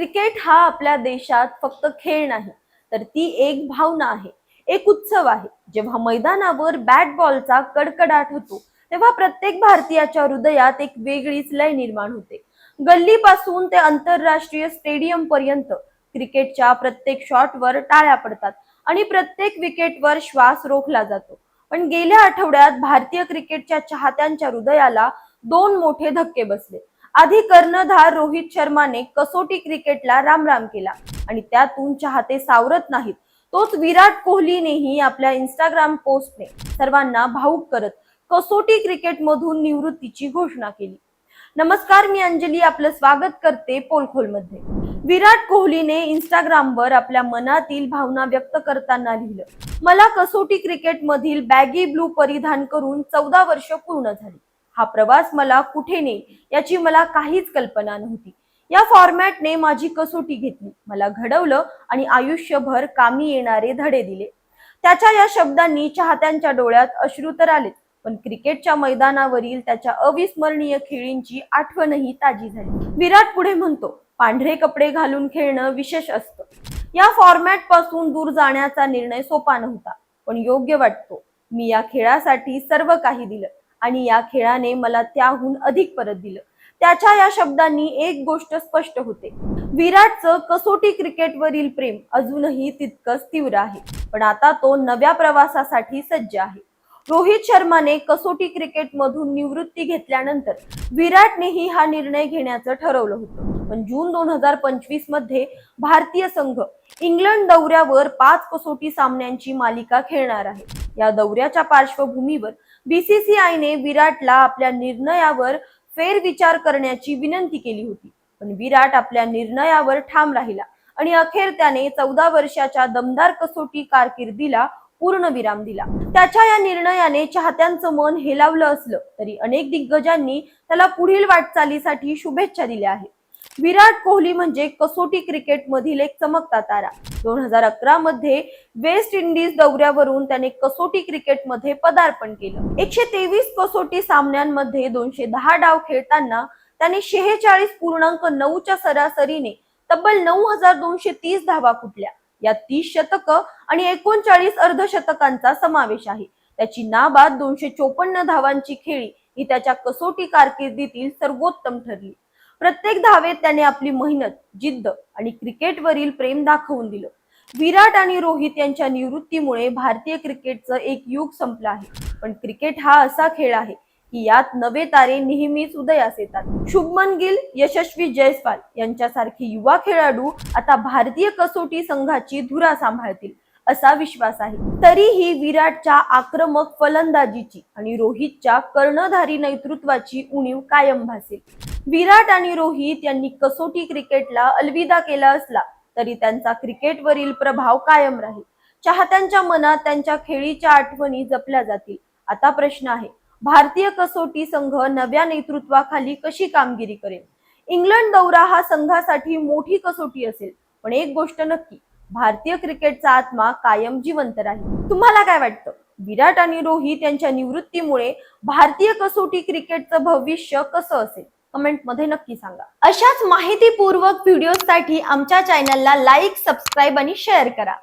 Cricket हा आपल्या देशात फक्त खेळ नाही तर ती एक भावना आहे एक उत्सव आहे. जेव्हा मैदानावर बॅट बॉलचा कडकडाट होतो तेव्हा प्रत्येक भारतीयाच्या हृदयात एक वेगळीच लय निर्माण होते. गल्लीपासून ते आंतरराष्ट्रीय स्टेडियम पर्यंत क्रिकेटच्या प्रत्येक शॉटवर टाळ्या पडतात आणि प्रत्येक विकेटवर श्वास रोखला जातो. पण गेल्या आठवड्यात भारतीय क्रिकेटच्या चाहत्यांच्या हृदयाला दोन मोठे धक्के बसले. आधी कर्णधार रोहित शर्माने कसोटी क्रिकेटला रामराम केला. आणि त्यातून चाहते सावरत नाहीत. तोच विराट कोहलीनेही आपल्या इंस्टाग्राम पोस्टने सर्वांना भाऊक करत कसोटी क्रिकेटमधून निवृत्तीची घोषणा केली. नमस्कार मी अंजली. आपलं स्वागत करते पोलखोलमध्ये. विराट कोहलीने इंस्टाग्रामवर आपल्या मनातील भावना व्यक्त करताना लिहिलं. मला कसोटी क्रिकेट मधील बॅगी ब्लू परिधान करून चौदा वर्ष पूर्ण झाली. हा प्रवास मला कुठे नेईल याची मला काहीच कल्पना नव्हती. या फॉर्मॅटने माझी कसोटी घेतली. मला घडवलं आणि आयुष्यभर कामी येणारे धडे दिले. त्याच्या या शब्दांनी चाहत्यांच्या डोळ्यात अश्रू तर आले पण क्रिकेटच्या मैदानावरील त्याच्या अविस्मरणीय खेळींची आठवणही ताजी झाली. विराट पुढे म्हणतो पांढरे कपडे घालून खेळणं विशेष असतं. या फॉर्मॅटपासून दूर जाण्याचा निर्णय सोपा नव्हता पण योग्य वाटतो. मी या खेळासाठी सर्व काही दिलं. आणि या खेळाने मला त्याहून अधिक परत दिलं. त्याच्या या शब्दांनी एक गोष्ट स्पष्ट होते. विराटचं कसोटी क्रिकेटवरील प्रेम अजूनही तितकंच तीव्र आहे. पण आता तो नव्या प्रवासासाठी सज्ज आहे. रोहित शर्माने कसोटी क्रिकेटमधून निवृत्ती घेतल्यानंतर विराटनेही हा निर्णय घेण्याचं ठरवलं होतं. पण जून दोन हजार पंचवीसमध्ये भारतीय संघ इंग्लंड दौऱ्यावर पाच कसोटी सामन्यांची मालिका खेळणार आहे. या दौऱ्याच्या पार्श्वभूमीवर बीसीसीआयने विराटला आपल्या निर्णयावर फेरविचार करण्याची विनंती केली होती. पण विराट आपल्या निर्णयावर ठाम राहिला आणि अखेर त्याने चौदा वर्षाच्या दमदार कसोटी कारकिर्दीला पूर्ण विराम दिला. त्याच्या या निर्णयाने चाहत्यांचं मन हेलावलं असलं तरी अनेक दिग्गजांनी त्याला पुढील वाटचालीसाठी शुभेच्छा दिल्या आहेत. विराट कोहली म्हणजे कसोटी क्रिकेट मधील एक चमकता तारा. दोन हजार अकरा मध्ये वेस्ट इंडिज दौऱ्यावरून त्याने कसोटी क्रिकेटमध्ये पदार्पण केलं. एकशे तेवीस कसोटी सामन्यांमध्ये दोनशे दहा डाव खेळताना त्याने शेहेचाळीस पूर्णांक नऊच्या सरासरीने तब्बल नऊ हजार दोनशे तीस धावा कुठल्या या तीस शतक आणि एकोणचाळीस अर्धशतकांचा समावेश आहे. त्याची नाबाद दोनशे चोपन्न धावांची खेळी ही त्याच्या कसोटी कारकिर्दीतील सर्वोत्तम ठरली. प्रत्येक धावेत त्याने आपली मेहनत जिद्द आणि क्रिकेटवरील प्रेम दाखवून दिलं. विराट आणि रोहित यांच्या निवृत्तीमुळे भारतीय क्रिकेटचं एक युग संपलं आहे. पण क्रिकेट हा असा खेळ आहे की यात नवे तारे नेहमीच उदयास येतात. शुभमन गिल यशस्वी जयस्वाल यांच्यासारखे युवा खेळाडू आता भारतीय कसोटी संघाची धुरा सांभाळतील असा विश्वास आहे. तरीही विराटच्या आक्रमक फलंदाजीची आणि रोहितच्या कर्णधारी नेतृत्वाची उणीव कायम भासेल. विराट आणि रोहित यांनी कसोटी क्रिकेटला अलविदा केला असला तरी त्यांचा क्रिकेटवरील प्रभाव कायम राहील. चाहत्यांच्या मनात त्यांच्या खेळीच्या आठवणी जपल्या जातील. आता प्रश्न आहे भारतीय कसोटी संघ नव्या नेतृत्वाखाली कशी कामगिरी करेल? इंग्लंड दौरा हा संघासाठी मोठी कसोटी असेल पण एक गोष्ट नक्की भारतीय क्रिकेटचा आत्मा कायम जिवंत राहील. तुम्हाला काय वाटतं? विराट आणि रोहित यांच्या निवृत्तीमुळे भारतीय कसोटी क्रिकेटचं भविष्य कसं असेल? कमेंटमध्ये नक्की सांगा. अशाच माहितीपूर्वक व्हिडिओसाठी आमच्या चॅनलला लाईक सबस्क्राईब आणि शेअर करा.